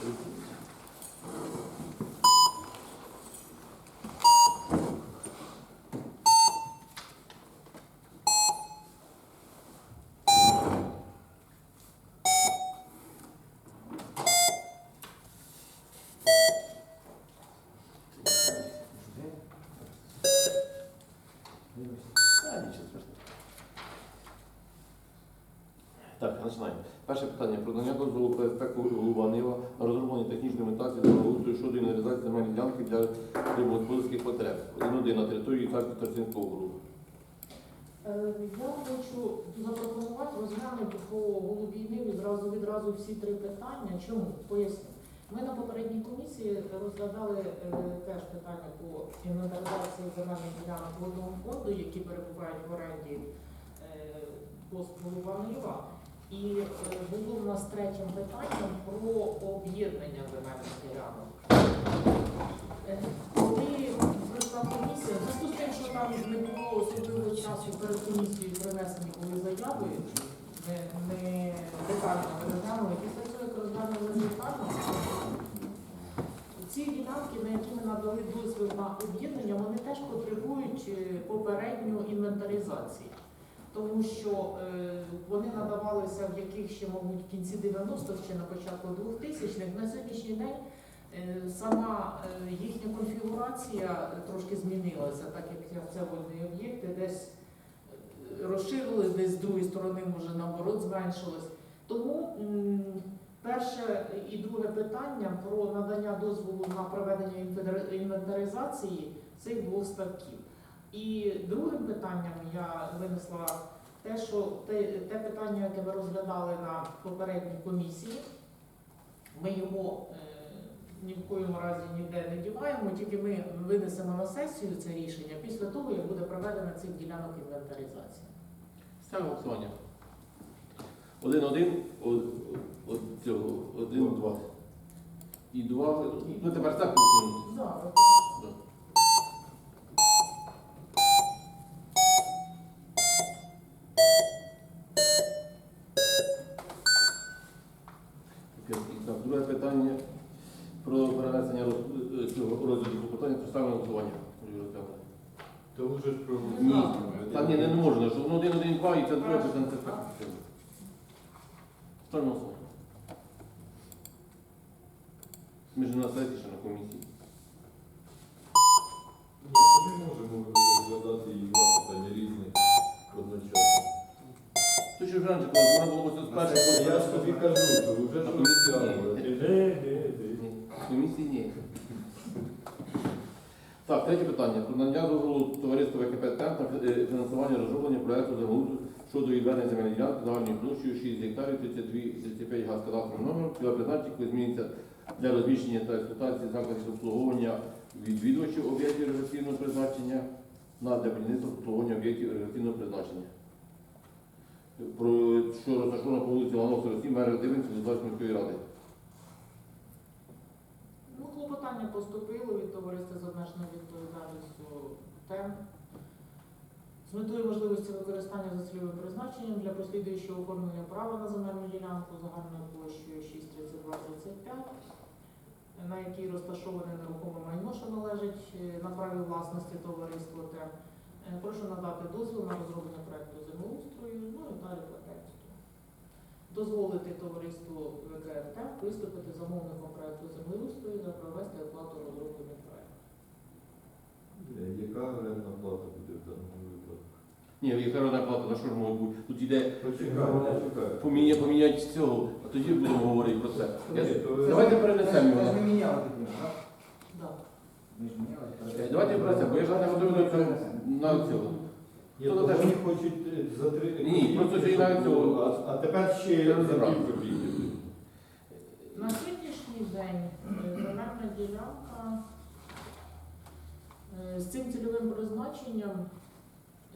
А, нічого страшного. Так, починаємо. Перше питання про надання дозволу ПСП голова Нива на розроблення технічної документації землеустрою щодо інвентаризації земельної ділянки для рибогосподарських потреб. Один на території Харків Тарцинського округу. Е, Я хочу запропонувати розглянути по голубій ниві зразу відразу всі три питання. Чому? Поясню. Ми на попередній комісії розглядали е, теж питання по інвентаризації земельних ділянок водного фонду, які перебувають в оренді е, голова Нива. І е, було в нас третім питанням про об'єднання земельних ділянок. Е, Коли прийшла комісія, в зв'язку з тим, що там не було особливого часу перед комісією принесені були заяви, не, детально розглянули. Після цього, як розглянули детально, ці ділянки, на які ми надали дозвіл на об'єднання, вони теж потребують е, попередньої інвентаризації. Тому що е, вони надавалися в яких ще, мабуть, в кінці 90-х чи на початку 2000-х. На сьогоднішній день Е, Сама е, їхня конфігурація трошки змінилася, так як це водні об'єкти десь розширились, десь з другої сторони, може наоборот зменшилось. Тому перше і друге питання про надання дозволу на проведення інвентаризації цих двох ставків. І другим питанням я винесла те, що те, те питання, яке ми розглядали на попередній комісії, ми його е, ні в коєму разі ніде не діваємо, тільки ми винесемо на сесію це рішення після того, як буде проведена цих ділянок інвентаризація. Ставимо голосування. Один-один, один-два. І два. Ну тепер так. Да. Окей, Так, друге питання про перенесення роз- е, цього розгляду клопотання, то ставимо голосування. Юрій Олександрович. То вже ж про Ні, та ні, не можна, що воно один, один, два, і це друге питання, це так. Ставимо на голосування. Ми ж не на сесії, ще на комісії. Ми можемо розглядати і два питання різні одночасно. То що ж раніше, коли вона було ось з першого. Я ж тобі кажу, що вже ж ні. Комісії ні. Так, третє питання. Про надання дозволу товариству ВКП «Темп» на е, фінансування розроблення проекту землеустрою щодо відведення земельної ділянки загальною площею 6 гектарів 32 35 га з кадастровим номером, для призначення, зміниться для розміщення та експлуатації закладів обслуговування відвідувачів об'єктів регуляційного призначення на для будівництва обслуговування об'єктів регуляційного призначення. Про що розташовано по вулиці Лановського 47, мера Дивинської Луцької міської ради. Ну, клопотання поступило від товариства з обмеженою відповідальністю ТЕМ з метою можливості використання за цільовим призначенням для послідуючого оформлення права на земельну ділянку загальною площею 63235, на якій розташоване нерухоме майно, що належить е, на праві власності товариства ТЕМ. Е, Прошу надати дозвіл на розроблення проекту землеустрою, ну і далі. Дозволити товариству ВКРТ виступити замовником проекту землеустрою та провести оплату розроблення проекту. Е, Яка орендна плата буде в даному випадку? Ні, яка родна плата, на що ж може бути? Тут іде Почекай, почекай. поміняти, поміняти цього, а тоді будемо говорити про це. Я- Ні, то- Давайте перенесемо його. Ми ж не міняли тоді, так? Да. Ми ж міняли. Е, Давайте перенесемо, бо я ж не готовий на цьому на цього. Ні, То вони хочуть е, за три Ні, просто ще й навіть цього. А, а тепер ще за дві копійки. На сьогоднішній день е, земельна ділянка е, з цим цільовим призначенням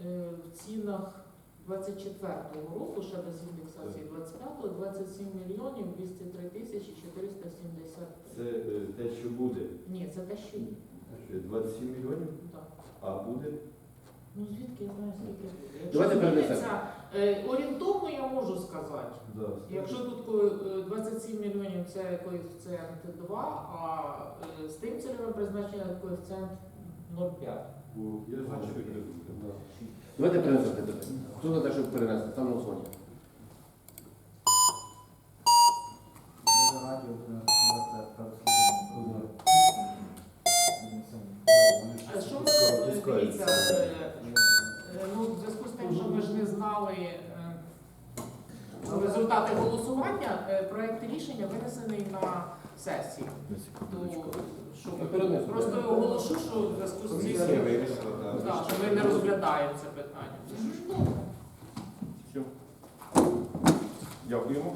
е, в цінах 24-го року, ще без індексації 25-го, 27 мільйонів 203 тисячі 470. Це е, те, що буде. Ні, це те, що є. Що, 27 мільйонів, Так. а буде Ну звідки я знаю, скільки? Давайте Якщо перенесемо. зміниться, е, Орієнтовно я можу сказати. Да. Якщо тут ко- е, 27 мільйонів це коефіцієнт 2, а е, з тим цільовим призначенням коефіцієнт 0,5. Бо я. Да. Давайте перенесемо це питання. Хто за те, щоб перенести? Там голосування. Може радіо про розслідування. А що ми е, пускай. дивіться, е, ну, в зв'язку з тим, що ми ж не знали е, результати голосування, проєкт рішення винесений на сесію. То, що Ми просто оголошу, що в зв'язку з цим да, що ми не розглядаємо це питання. Дякуємо.